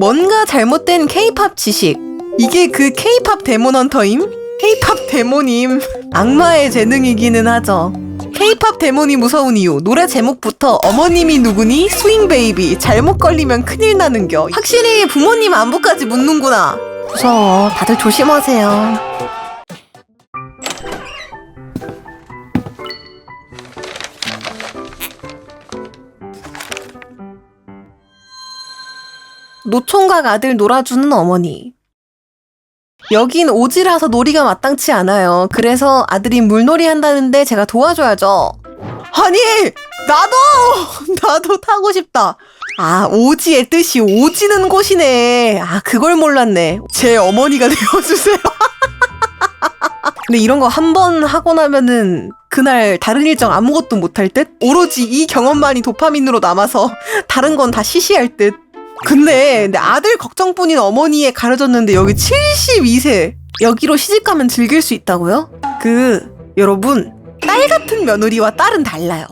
뭔가 잘못된 케이팝 지식. 이게 그 케이팝 데몬 헌터임? 케이팝 데몬임. 악마의 재능이기는 하죠. 케이팝 데몬이 무서운 이유. 노래 제목부터 어머님이 누구니? 스윙 베이비. 잘못 걸리면 큰일 나는겨. 확실히 부모님 안부까지 묻는구나. 무서워. 다들 조심하세요. 노총각 아들 놀아주는 어머니. 여긴 오지라서 놀이가 마땅치 않아요. 그래서 아들이 물놀이 한다는데 제가 도와줘야죠. 아니, 나도! 나도 타고 싶다. 아, 오지의 뜻이 오지는 곳이네. 아, 그걸 몰랐네. 제 어머니가 되어주세요. 근데 이런 거 한 번 하고 나면은 그날 다른 일정 아무것도 못할 듯? 오로지 이 경험만이 도파민으로 남아서 다른 건 다 시시할 듯. 근데 내 아들 걱정뿐인 어머니에 가려졌는데 여기 72세 여기로 시집가면 즐길 수 있다고요? 그 여러분 딸 같은 며느리와 딸은 달라요.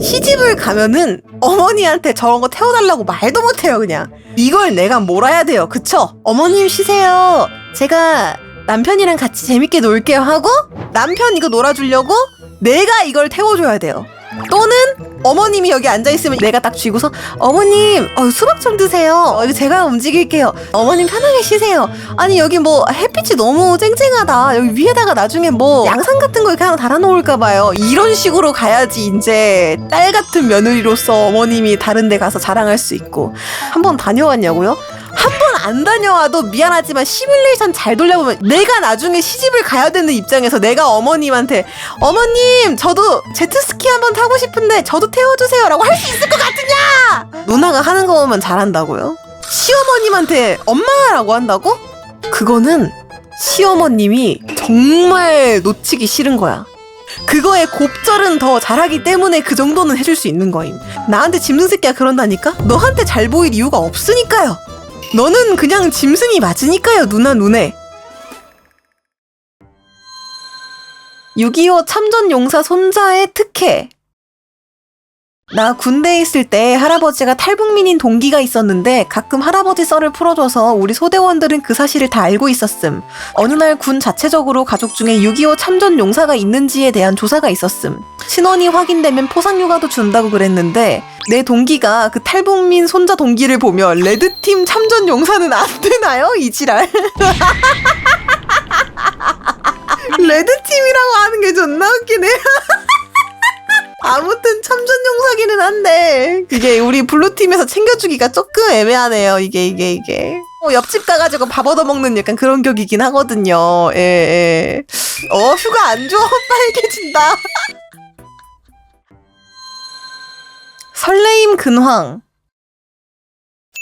시집을 가면은 어머니한테 저런 거 태워달라고 말도 못해요 그냥 이걸 내가 몰아야 돼요 그쵸? 어머님 쉬세요 제가 남편이랑 같이 재밌게 놀게요 하고 남편 이거 놀아주려고 내가 이걸 태워줘야 돼요 또는 어머님이 여기 앉아 있으면 내가 딱 쥐고서 어머님 어, 수박 좀 드세요. 어, 제가 움직일게요. 어머님 편하게 쉬세요. 아니 여기 뭐 햇빛이 너무 쨍쨍하다. 여기 위에다가 나중에 뭐 양상 같은 거 이렇게 하나 달아놓을까 봐요. 이런 식으로 가야지 이제 딸 같은 며느리로서 어머님이 다른 데 가서 자랑할 수 있고. 한번 다녀왔냐고요? 안 다녀와도 미안하지만 시뮬레이션 잘 돌려보면 내가 나중에 시집을 가야 되는 입장에서 내가 어머님한테 어머님 저도 제트스키 한번 타고 싶은데 저도 태워주세요 라고 할 수 있을 것 같으냐 누나가 하는 거 보면 잘한다고요? 시어머님한테 엄마라고 한다고? 그거는 시어머님이 정말 놓치기 싫은 거야 그거의 곱절은 더 잘하기 때문에 그 정도는 해줄 수 있는 거임. 나한테 짐승 새끼야 그런다니까? 너한테 잘 보일 이유가 없으니까요. 너는 그냥 짐승이 맞으니까요, 누나 눈에. 6.25 참전 용사 손자의 특혜. 나 군대에 있을 때 할아버지가 탈북민인 동기가 있었는데 가끔 할아버지 썰을 풀어줘서 우리 소대원들은 그 사실을 다 알고 있었음. 어느 날 군 자체적으로 가족 중에 6.25 참전 용사가 있는지에 대한 조사가 있었음. 신원이 확인되면 포상휴가도 준다고 그랬는데 내 동기가 그 탈북민 손자 동기를 보며 레드팀 참전 용사는 안 되나요? 이 지랄. 레드팀이라고 하는 게 존나 웃기네. 아무튼 참전 용사기는 한데 그게 우리 블루팀에서 챙겨주기가 조금 애매하네요 이게 이게 이게 어, 옆집 가가지고 밥 얻어먹는 약간 그런 격이긴 하거든요 예, 예. 어 휴가 안 줘? 빨개진다 설레임 근황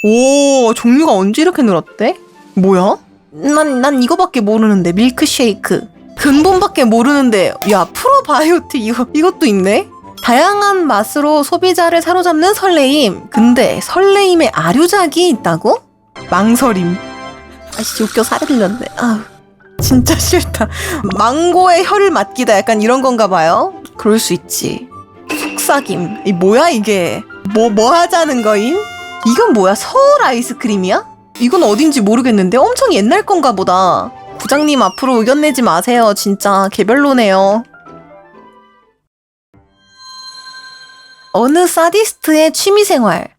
오 종류가 언제 이렇게 늘었대? 뭐야? 난, 난 이거밖에 모르는데 밀크쉐이크 근본밖에 모르는데 야 프로바이오틱 이거 이것도 있네 다양한 맛으로 소비자를 사로잡는 설레임. 근데 설레임에 아류작이 있다고? 망설임. 아씨 웃겨 살이 들렸네. 아 진짜 싫다. 망고의 혀를 맡기다 약간 이런 건가 봐요. 그럴 수 있지. 속삭임. 이 뭐야 이게? 뭐 뭐 하자는 거임? 이건 뭐야? 서울 아이스크림이야? 이건 어딘지 모르겠는데 엄청 옛날 건가 보다. 부장님 앞으로 의견 내지 마세요. 진짜 개별로네요. 어느 사디스트의 취미생활.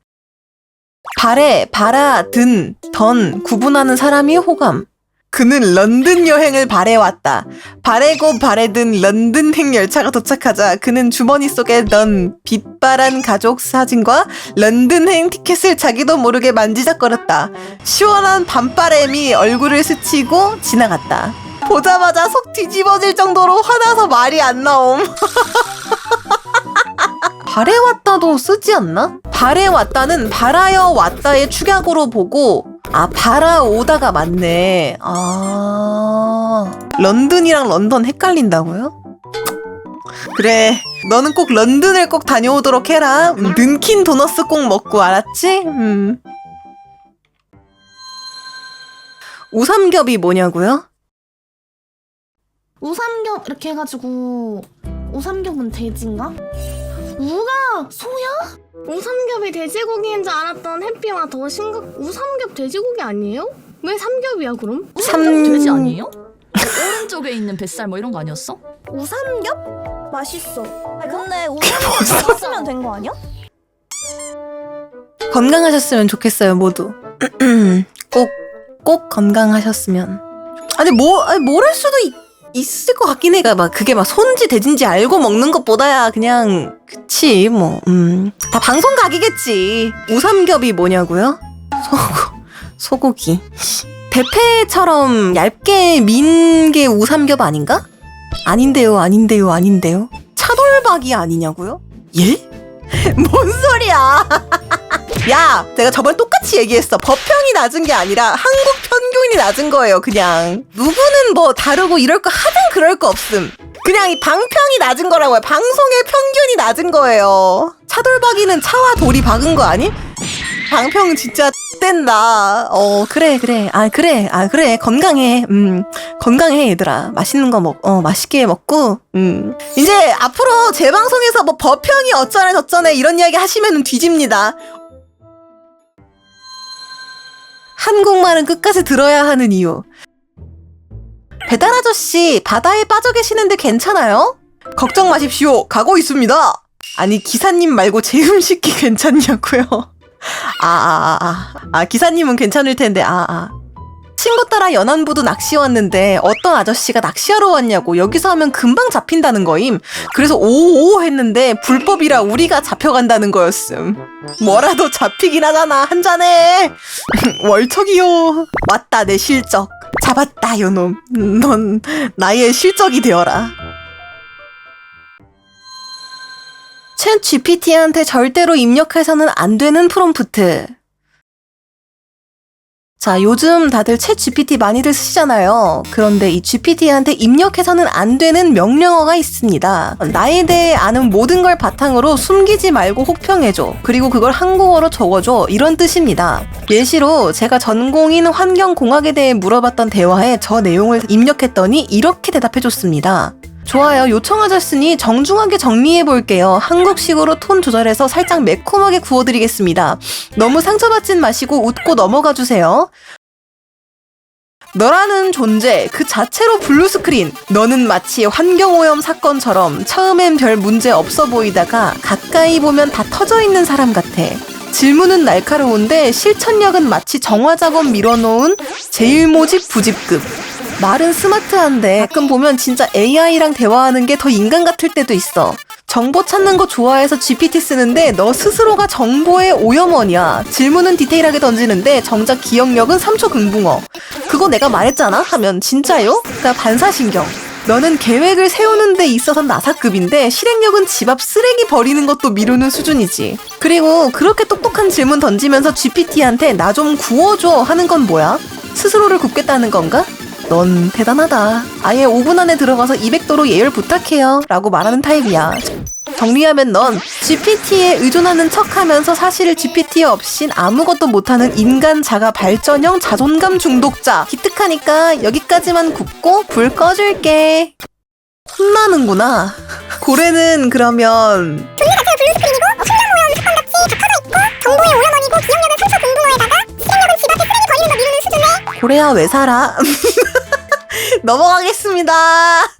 발에 발아, 든, 던 구분하는 사람이 호감. 그는 런던 여행을 발해왔다. 발해고 발해든 런던행 열차가 도착하자 그는 주머니 속에 넣은 빛바란 가족 사진과 런던행 티켓을 자기도 모르게 만지작거렸다. 시원한 밤바람이 얼굴을 스치고 지나갔다. 보자마자 속 뒤집어질 정도로 화나서 말이 안 나옴. 발해왔다도 쓰지 않나? 발해왔다는 발하여 왔다의 축약으로 보고 아 발아오다가 맞네 아 런던이랑 런던 헷갈린다고요? 그래 너는 꼭 런던을 꼭 다녀오도록 해라 는킨 도너스 꼭 먹고 알았지? 음. 우삼겹이 뭐냐고요? 우삼겹 이렇게 해가지고 우삼겹은 돼지인가? 우가 소야? 우삼겹이 돼지고기인 줄 알았던 해피와 더 심각. 우삼겹 돼지고기 아니에요? 왜 삼겹이야 그럼? 삼- 돼지 아니에요? 오른쪽에 있는 뱃살 뭐 이런 거 아니었어? 우삼겹? 맛있어. 아 근데 우삼겹 먹었으면 된 거 아니야? 건강하셨으면 좋겠어요, 모두. 꼭, 꼭 건강하셨으면. 아니, 뭐, 아니, 모를 수도 있, 있을 것 같긴 해가, 막, 그게 막 손지 대진지 알고 먹는 것보다야, 그냥, 그치, 뭐, 음. 다 방송 각이겠지. 우삼겹이 뭐냐고요? 소고, 소고기. 대패처럼 얇게 민 게 우삼겹 아닌가? 아닌데요, 아닌데요, 아닌데요. 차돌박이 아니냐고요? 예? 뭔 소리야? 야, 내가 저번에 똑같이 얘기했어. 법평이 낮은 게 아니라 평균이 낮은 거예요, 그냥. 누구는 뭐 다르고 이럴 거 하든 그럴 거 없음. 그냥 이 방평이 낮은 거라고요. 방송의 평균이 낮은 거예요. 차돌박이는 차와 돌이 박은 거 아니? 방평 진짜 뗀다. 어, 그래, 그래. 아, 그래. 아, 그래. 건강해. 음, 건강해, 얘들아. 맛있는 거 먹, 어, 맛있게 먹고, 음. 이제 앞으로 제 방송에서 뭐 법평이 어쩌네 저쩌네 이런 이야기 하시면은 뒤집니다. 한국말은 끝까지 들어야 하는 이유. 배달 아저씨, 바다에 빠져 계시는데 괜찮아요? 걱정 마십시오. 가고 있습니다. 아니, 기사님 말고 제 음식이 괜찮냐고요? 아, 아, 아, 아. 아, 기사님은 괜찮을 텐데, 아, 아. 친구 따라 연안부도 낚시 왔는데 어떤 아저씨가 낚시하러 왔냐고 여기서 하면 금방 잡힌다는 거임. 그래서 오오 했는데 불법이라 우리가 잡혀간다는 거였음. 뭐라도 잡히긴 하잖아 한 잔에. 월척이요. 맞다 내 실적. 잡았다 요놈. 넌 나의 실적이 되어라. 챗 GPT한테 절대로 입력해서는 안 되는 프롬프트. 자, 요즘 다들 챗 GPT 많이들 쓰시잖아요. 그런데 이 GPT한테 입력해서는 안 되는 명령어가 있습니다. 나에 대해 아는 모든 걸 바탕으로 숨기지 말고 혹평해줘. 그리고 그걸 한국어로 적어줘. 이런 뜻입니다. 예시로 제가 전공인 환경공학에 대해 물어봤던 대화에 저 내용을 입력했더니 이렇게 대답해줬습니다. 좋아요. 요청하셨으니 정중하게 정리해 볼게요. 한국식으로 톤 조절해서 살짝 매콤하게 구워드리겠습니다. 너무 상처받진 마시고 웃고 넘어가 주세요. 너라는 존재 그 자체로 블루스크린. 너는 마치 환경오염 사건처럼 처음엔 별 문제 없어 보이다가 가까이 보면 다 터져 있는 사람 같아. 질문은 날카로운데 실천력은 마치 정화 작업 밀어놓은 제일모직 부집급. 말은 스마트한데 가끔 보면 진짜 AI랑 대화하는 게 더 인간 같을 때도 있어. 정보 찾는 거 좋아해서 GPT 쓰는데 너 스스로가 정보의 오염원이야. 질문은 디테일하게 던지는데 정작 기억력은 3초 금붕어. 그거 내가 말했잖아? 하면 진짜요? 그러니까 반사신경. 너는 계획을 세우는 데 있어선 나사급인데 실행력은 집 앞 쓰레기 버리는 것도 미루는 수준이지. 그리고 그렇게 똑똑한 질문 던지면서 GPT한테 나 좀 구워줘 하는 건 뭐야? 스스로를 굽겠다는 건가? 넌 대단하다. 아예 5분 안에 들어가서 200도로 예열 부탁해요. 라고 말하는 타입이야. 정리하면 넌 GPT에 의존하는 척 하면서 사실 GPT 없인 아무것도 못하는 인간 자가 발전형 자존감 중독자. 기특하니까 여기까지만 굽고 불 꺼줄게. 혼나는구나. 고래는 그러면 정보의 오염원이고 기억력은 3초 공붕어에다가 실행력은 집 앞에 쓰레기 버리는 거 미루는 수준에 고래야 왜 살아? 넘어가겠습니다.